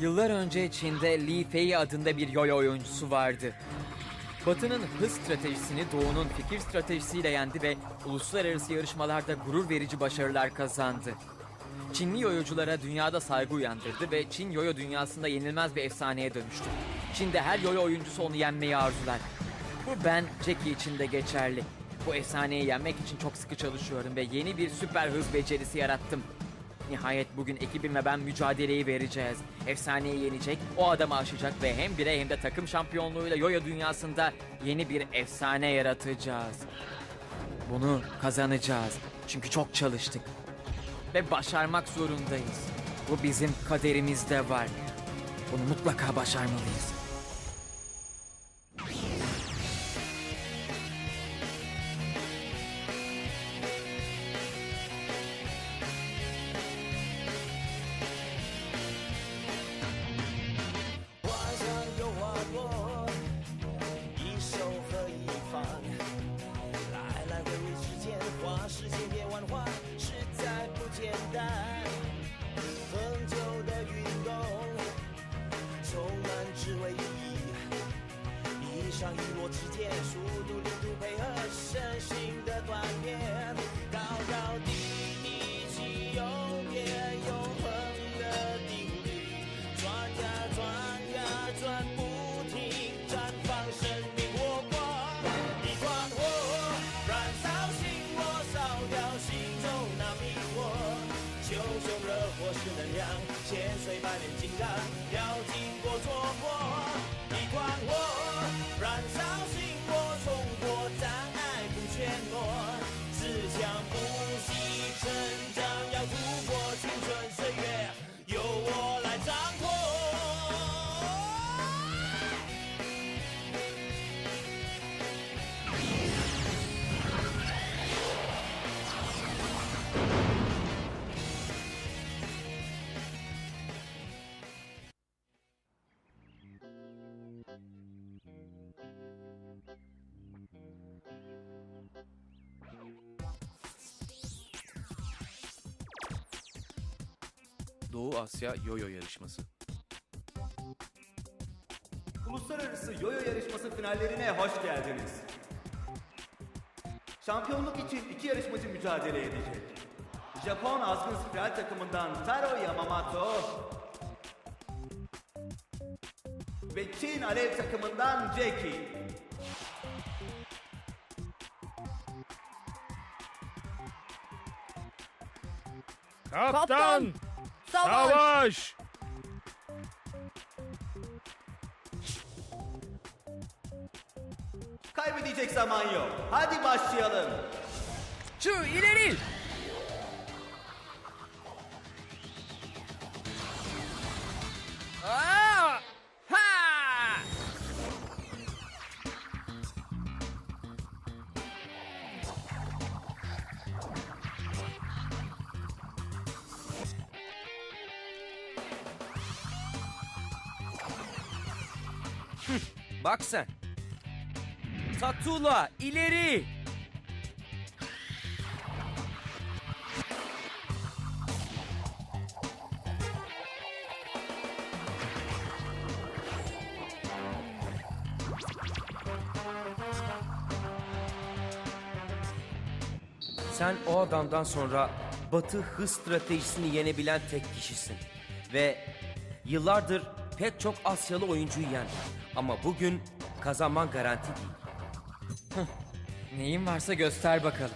Yıllar önce Çin'de Li Fei adında bir yoyo oyuncusu vardı. Batı'nın hız stratejisini Doğu'nun fikir stratejisiyle yendi ve uluslararası yarışmalarda gurur verici başarılar kazandı. Çinli yoyoculara dünyada saygı uyandırdı ve Çin yoyo dünyasında yenilmez bir efsaneye dönüştü. Çin'de her yoyo oyuncusu onu yenmeyi arzular. Bu ben Jackie için de geçerli. Bu efsaneyi yenmek için çok sıkı çalışıyorum ve yeni bir süper hız becerisi yarattım. Nihayet bugün ekibim ve ben mücadeleyi vereceğiz. Efsaneyi yenecek, o adamı aşacak ve hem birey hem de takım şampiyonluğuyla yoyo dünyasında yeni bir efsane yaratacağız. Bunu kazanacağız. Çünkü çok çalıştık. Ve başarmak zorundayız. Bu bizim kaderimizde var. Bunu mutlaka başarmalıyız. 唯一。一上一落之间，速度、力度配合身心的锻炼，高高低低起，永别永。Doğu Asya Yoyo Yarışması. Uluslararası Yoyo Yarışması finallerine hoş geldiniz. Şampiyonluk için iki yarışmacı mücadele edecek. Japon azgın spiral takımından Taro Yamamoto ve Çin alev takımından Jackie. Kaptan! Savaş! Kaybedecek zaman yok. Hadi başlayalım. Şu ileri! Bak sen. Tatula ileri! Sen o adamdan sonra Batı hız stratejisini yenebilen tek kişisin. Ve yıllardır pek çok Asyalı oyuncuyu yendin. Ama bugün kazanman garanti değil. Neyin varsa göster bakalım.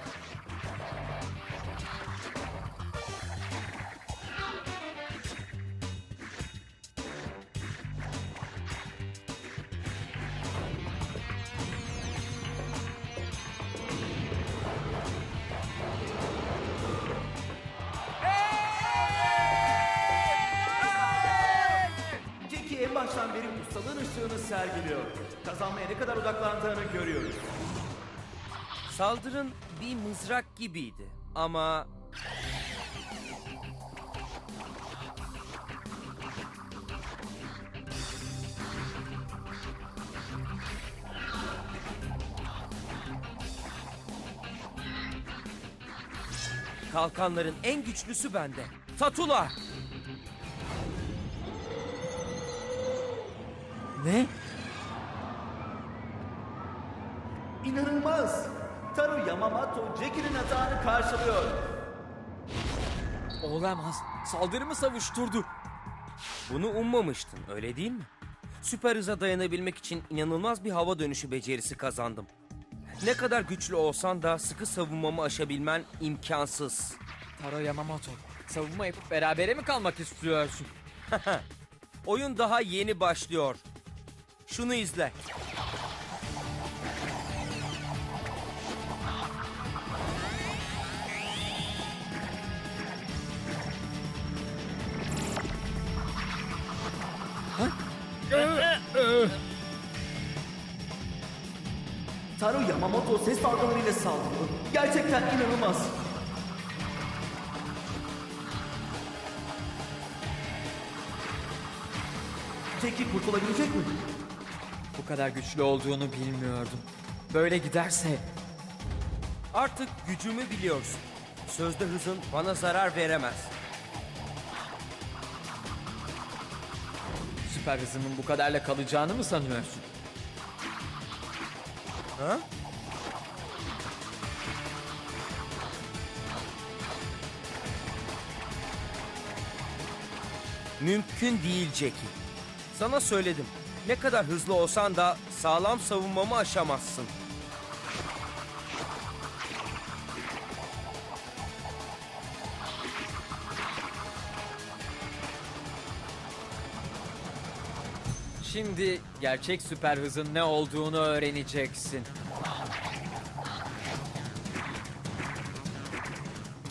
Sergiliyor. Kazanmaya ne kadar odaklandığını görüyoruz. Saldırın bir mızrak gibiydi. Ama Kalkanların en güçlüsü bende. Tatula! Ne? İnanılmaz. Taro Yamamoto Jackie'nin hatanı karşılıyor. Olamaz. Saldırımı savuşturdu. Bunu ummamıştın, öyle değil mi? Süper hıza dayanabilmek için inanılmaz bir hava dönüşü becerisi kazandım. Ne kadar güçlü olsan da sıkı savunmamı aşabilmen imkansız. Taro Yamamoto, savunma yapıp berabere mi kalmak istiyorsun? Oyun daha yeni başlıyor. Şunu izle. Taro Yamamoto ses dalgalarıyla saldırıyor. Gerçekten inanılmaz. Jackie kurtulabilecek mi? Bu kadar güçlü olduğunu bilmiyordum. Böyle giderse Artık gücümü biliyorsun. Sözde hızın bana zarar veremez. süper hızımın bu kadarla kalacağını mı sanıyorsun? Ha? Mümkün değil Jackie. Sana söyledim. Ne kadar hızlı olsan da sağlam savunmamı aşamazsın. Şimdi gerçek süper hızın ne olduğunu öğreneceksin.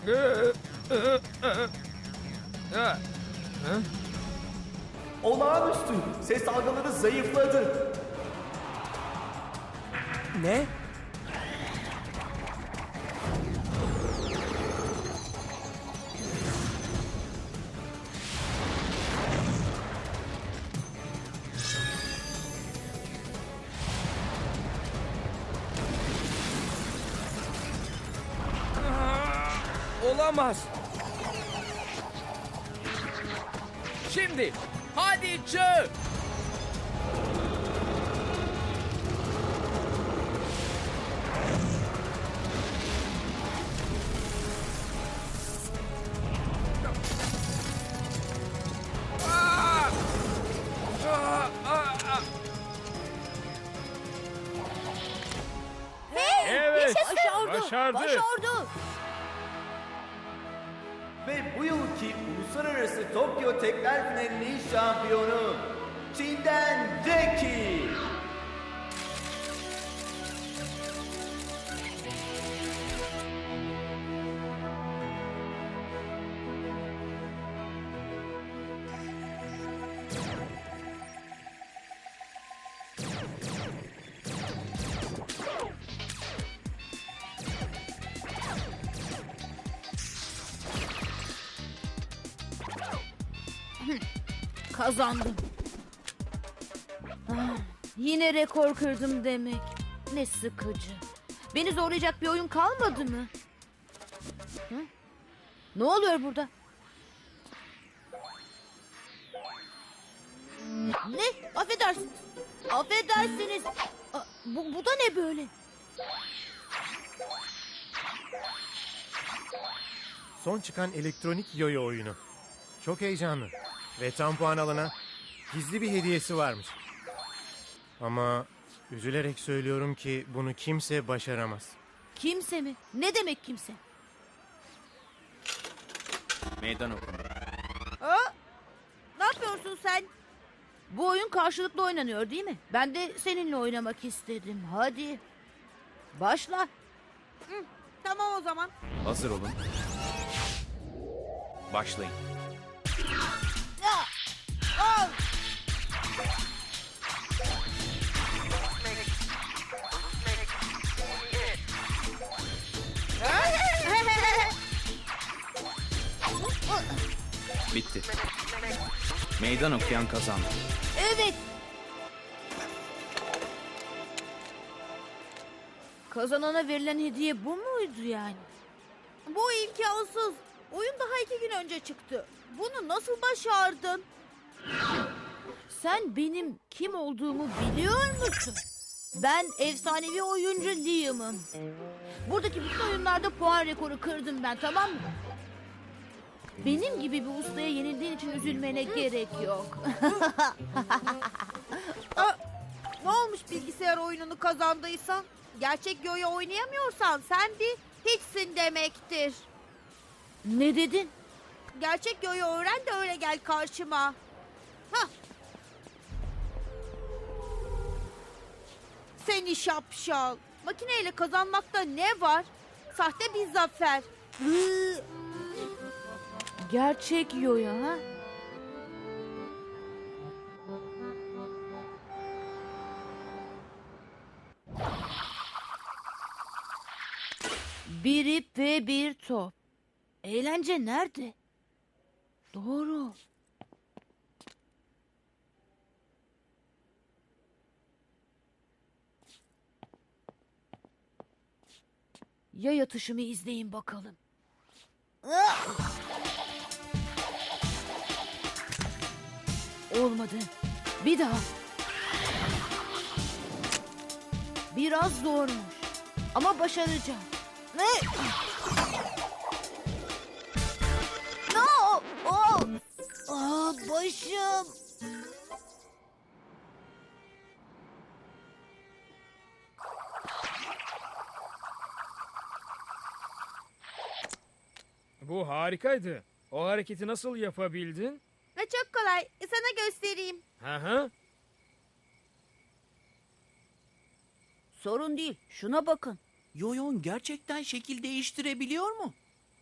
Olağanüstü. Ses dalgaları zayıfladı. Ne? Olamaz. Şimdi hadi Finali'nin şampiyonu Çin'den Jackie. Kazandım. Ah, yine rekor kırdım demek. Ne sıkıcı. Beni zorlayacak bir oyun kalmadı mı? Hı? Ne oluyor burada? Ne? Affedersiniz. Affedersiniz. Aa, Bu, bu da ne böyle? Son çıkan elektronik yoyo oyunu. Çok heyecanlı. Ve tam puan alana gizli bir hediyesi varmış. Ama üzülerek söylüyorum ki bunu kimse başaramaz. Kimse mi? Ne demek kimse? Meydan okuma. Aa, ne yapıyorsun sen? Bu oyun karşılıklı oynanıyor değil mi? Ben de seninle oynamak istedim. Hadi. Başla. Hı, tamam o zaman. Hazır olun. Başlayın. Bitti. Meydan okuyan kazandı. evet. Kazanana verilen hediye bu muydu yani? Bu imkansız. Oyun daha iki gün önce çıktı. Bunu nasıl başardın? Sen benim kim olduğumu biliyor musun? Ben efsanevi oyuncu Liam'ım. Buradaki bütün oyunlarda puan rekoru kırdım ben tamam mı? Benim gibi bir ustaya yenildiğin için üzülmene gerek yok. ne olmuş bilgisayar oyununu kazandıysan? Gerçek yoyo oynayamıyorsan sen bir hiçsin demektir. Ne dedin? Gerçek yoyo öğren de öyle gel karşıma. Hah. Seni şapşal. Makineyle kazanmakta ne var? Sahte bir zafer. Hı. Gerçek yoyo ha? Bir ip ve bir top. Eğlence nerede? Doğru. Ya yatışımı izleyin bakalım. Olmadı. Bir daha. Biraz zormuş. Ama başaracağım. Ne? No! Oh! Aa, başım. Bu harikaydı. O hareketi nasıl yapabildin? Ne çok kolay. Sana göstereyim. Hı hı. Sorun değil. Şuna bakın. Yoyon gerçekten şekil değiştirebiliyor mu?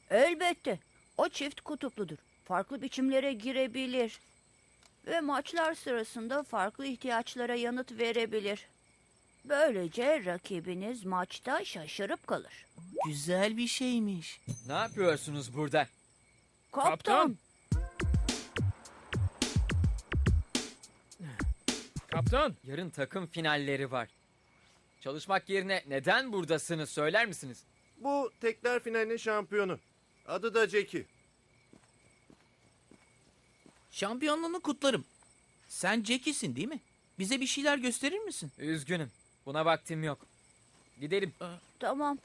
Elbette. O çift kutupludur. Farklı biçimlere girebilir. Ve maçlar sırasında farklı ihtiyaçlara yanıt verebilir. Böylece rakibiniz maçta şaşırıp kalır. Güzel bir şeymiş. Ne yapıyorsunuz burada? Kaptan, Kaptan. Kaptan, Yarın takım finalleri var. Çalışmak yerine neden buradasınız söyler misiniz? Bu tekler finalinin şampiyonu. Adı da Jackie. Şampiyonluğunu kutlarım. Sen Jackie'sin değil mi? Bize bir şeyler gösterir misin? Üzgünüm. Buna vaktim yok. Gidelim. tamam.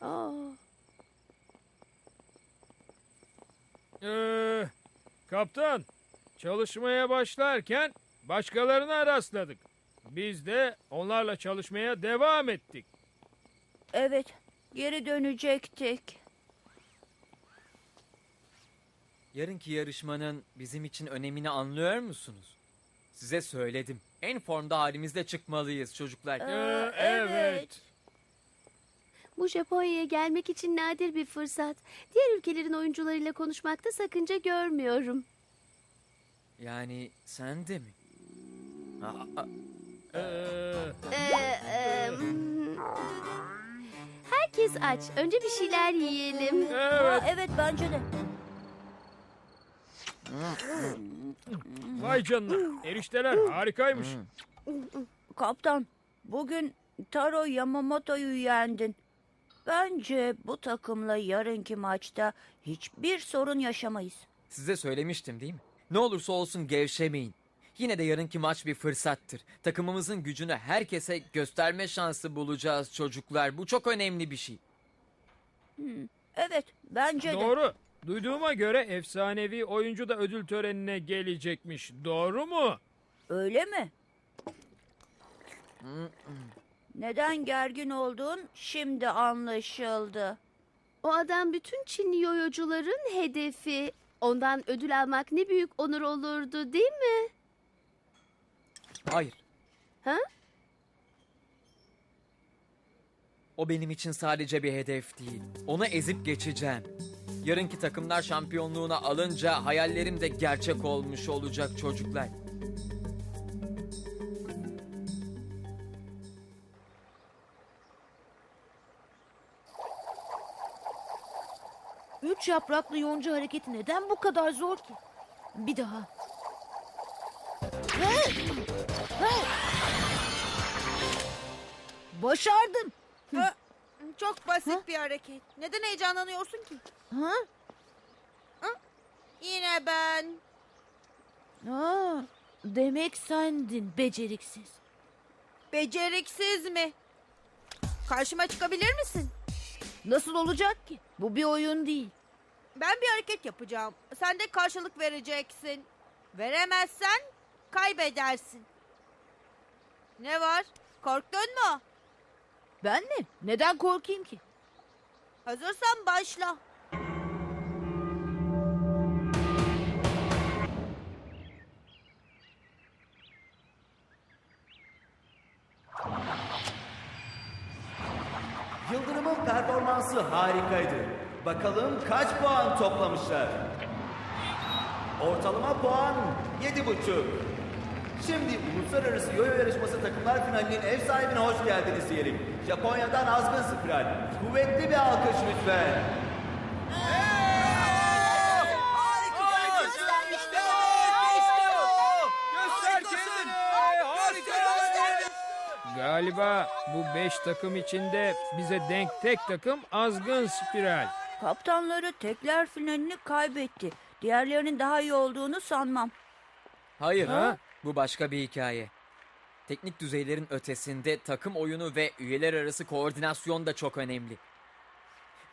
Aa, ee, kaptan, çalışmaya başlarken başkalarına rastladık. Biz de onlarla çalışmaya devam ettik. evet, geri dönecektik. Yarınki yarışmanın bizim için önemini anlıyor musunuz? Size söyledim. En formda halimizde çıkmalıyız çocuklar. Ee, evet. Bu Japonya'ya gelmek için nadir bir fırsat. Diğer ülkelerin oyuncularıyla konuşmakta sakınca görmüyorum. Yani sen de mi? Aa, Ee, Ee, herkes aç. Önce bir şeyler yiyelim. evet, Evet, bence de. vay canına. Erişteler harikaymış. Kaptan, bugün Taro Yamamoto'yu yendin. Bence bu takımla yarınki maçta hiçbir sorun yaşamayız. size söylemiştim değil mi? Ne olursa olsun gevşemeyin. Yine de yarınki maç bir fırsattır. Takımımızın gücünü herkese gösterme şansı bulacağız çocuklar. Bu çok önemli bir şey. Evet, bence de. Doğru. Duyduğuma göre efsanevi oyuncu da ödül törenine gelecekmiş. Doğru mu? Öyle mi? Neden gergin oldun şimdi anlaşıldı. O adam bütün Çinli yoyocuların hedefi. Ondan ödül almak ne büyük onur olurdu değil mi? Hayır. Ha? O benim için sadece bir hedef değil. Onu ezip geçeceğim. Yarınki takımlar şampiyonluğuna alınca hayallerim de gerçek olmuş olacak çocuklar. Üç yapraklı yonca hareketi neden bu kadar zor ki? Bir daha. Hey! Başardın. Çok basit bir hareket. Neden heyecanlanıyorsun ki? Ha? yine ben. Aa, demek sendin beceriksiz. Beceriksiz mi? Karşıma çıkabilir misin? Nasıl olacak ki? Bu bir oyun değil. Ben bir hareket yapacağım. Sen de karşılık vereceksin. Veremezsen kaybedersin. Ne var? Korktun mu? Ben mi? Neden korkayım ki? Hazırsan başla. Harikaydı. Bakalım kaç puan toplamışlar? Ortalama puan 7,5. Şimdi uluslararası yoyo yarışması takımlar finalinin ev sahibine hoş geldiniz diyelim. Japonya'dan Azgın Spiral. Kuvvetli bir alkış lütfen. Galiba bu beş takım içinde bize denk tek takım azgın spiral. Kaptanları tekler finalini kaybetti. Diğerlerinin daha iyi olduğunu sanmam. Hayır, Ha? bu başka bir hikaye. Teknik düzeylerin ötesinde takım oyunu ve üyeler arası koordinasyon da çok önemli.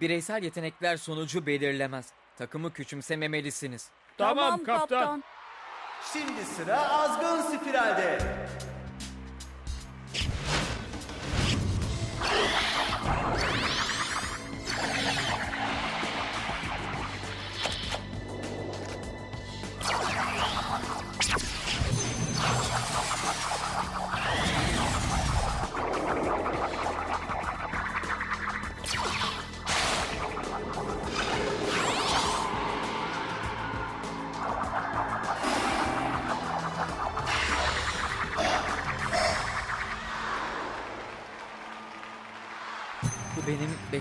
Bireysel yetenekler sonucu belirlemez. Takımı küçümsememelisiniz. Tamam, kaptan. Şimdi sıra Azgın Spiral'de.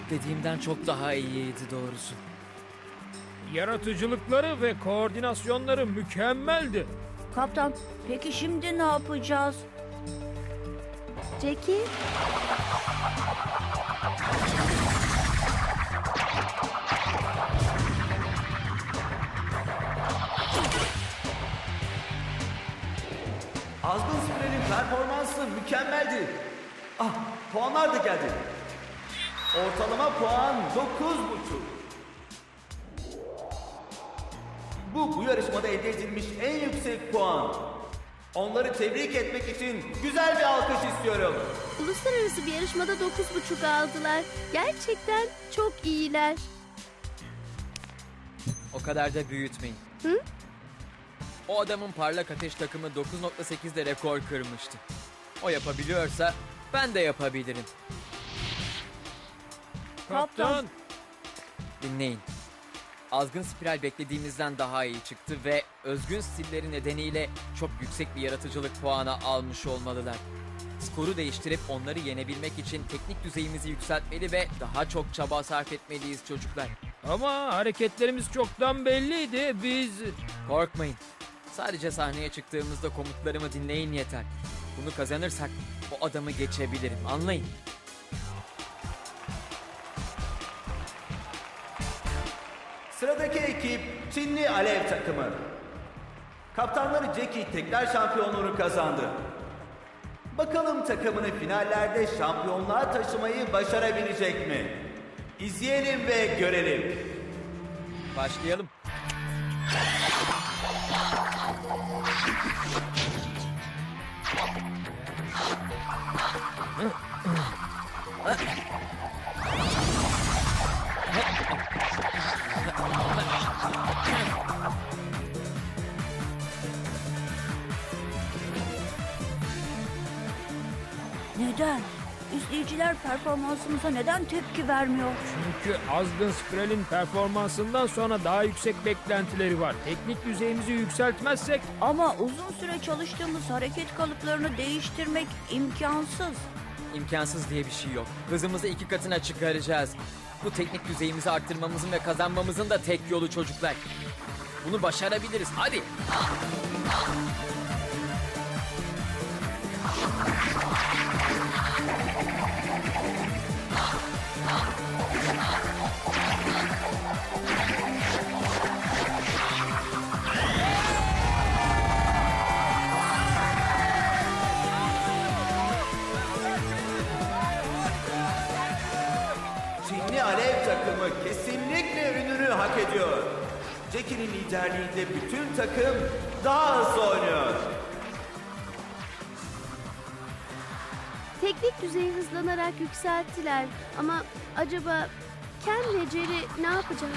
Beklediğimden çok daha iyiydi doğrusu. Yaratıcılıkları ve koordinasyonları mükemmeldi. Kaptan, peki şimdi ne yapacağız? Jackie, Azgın Spiral'in performansı mükemmeldi. Ah puanlar da geldi. Ortalama puan 9,5. Bu bu yarışmada elde edilmiş en yüksek puan. Onları tebrik etmek için güzel bir alkış istiyorum. uluslararası bir yarışmada 9,5 aldılar. Gerçekten çok iyiler. O kadar da büyütmeyin. Hı? O adamın parlak ateş takımı 9.8'de rekor kırmıştı. O yapabiliyorsa ben de yapabilirim. Kaptan. Dinleyin. Azgın spiral beklediğimizden daha iyi çıktı ve özgün stilleri nedeniyle çok yüksek bir yaratıcılık puanı almış olmalılar. Skoru değiştirip onları yenebilmek için teknik düzeyimizi yükseltmeli ve daha çok çaba sarf etmeliyiz çocuklar. Ama hareketlerimiz çoktan belliydi. Biz... Korkmayın. Sadece sahneye çıktığımızda komutlarımı dinleyin yeter. Bunu kazanırsak o adamı geçebilirim. Anlayın. Ekip Çinli Alev takımı. Kaptanları Jackie tekrar şampiyonluğunu kazandı. Bakalım takımını finallerde şampiyonluğa taşımayı başarabilecek mi? İzleyelim ve görelim. Başlayalım. Neden? İzleyiciler performansımıza neden tepki vermiyor? Çünkü azgın spiralin performansından sonra daha yüksek beklentileri var. Teknik düzeyimizi yükseltmezsek Ama uzun süre çalıştığımız hareket kalıplarını değiştirmek imkansız. İmkansız diye bir şey yok. Hızımızı iki katına çıkaracağız. Bu teknik düzeyimizi arttırmamızın ve kazanmamızın da tek yolu çocuklar. Bunu başarabiliriz. Hadi. Liderliğinde bütün takım daha hızlı oynuyor. Teknik düzeyi hızlanarak yükselttiler. Ama acaba Ken ve Jerry ne yapacak?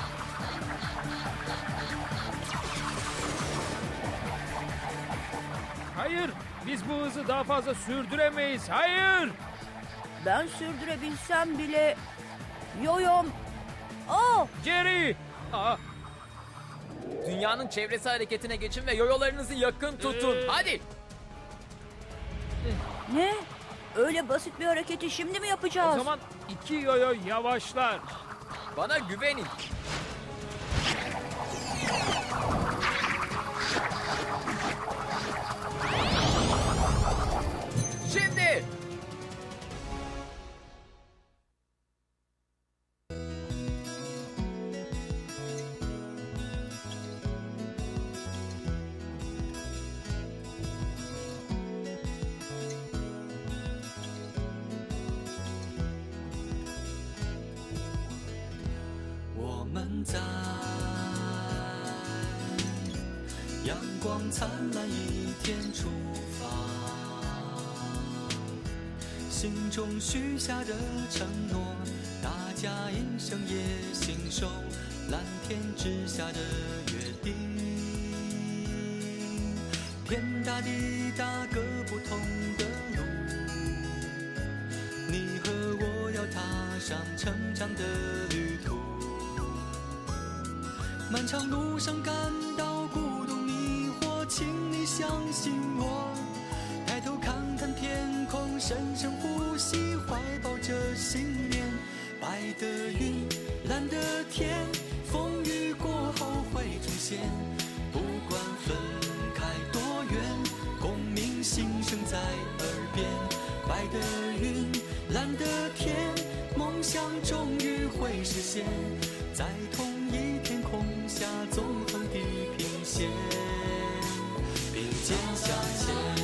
Hayır, biz bu hızı daha fazla sürdüremeyiz. Hayır! Ben sürdürebilsem bile yoyom. Oh! Jerry! Aa, Dünyanın çevresi hareketine geçin ve yoyolarınızı yakın tutun. Hadi. Ne? Öyle basit bir hareketi şimdi mi yapacağız? o zaman iki yoyo yavaşlar. Bana güvenin. 光灿烂，一天出发心中许下的承诺，大家一生也信守蓝天之下的约定。天大地大，各不同的路，你和我要踏上成长的旅途。漫长路上感，相信我。抬头看看天空，深深呼吸，怀抱着信念。白的云，蓝的天，风雨过后会出现。不管分开多远，共鸣心声在耳边。白的云，蓝的天，梦想终于会实现，在同一天空下纵横地平线，相信。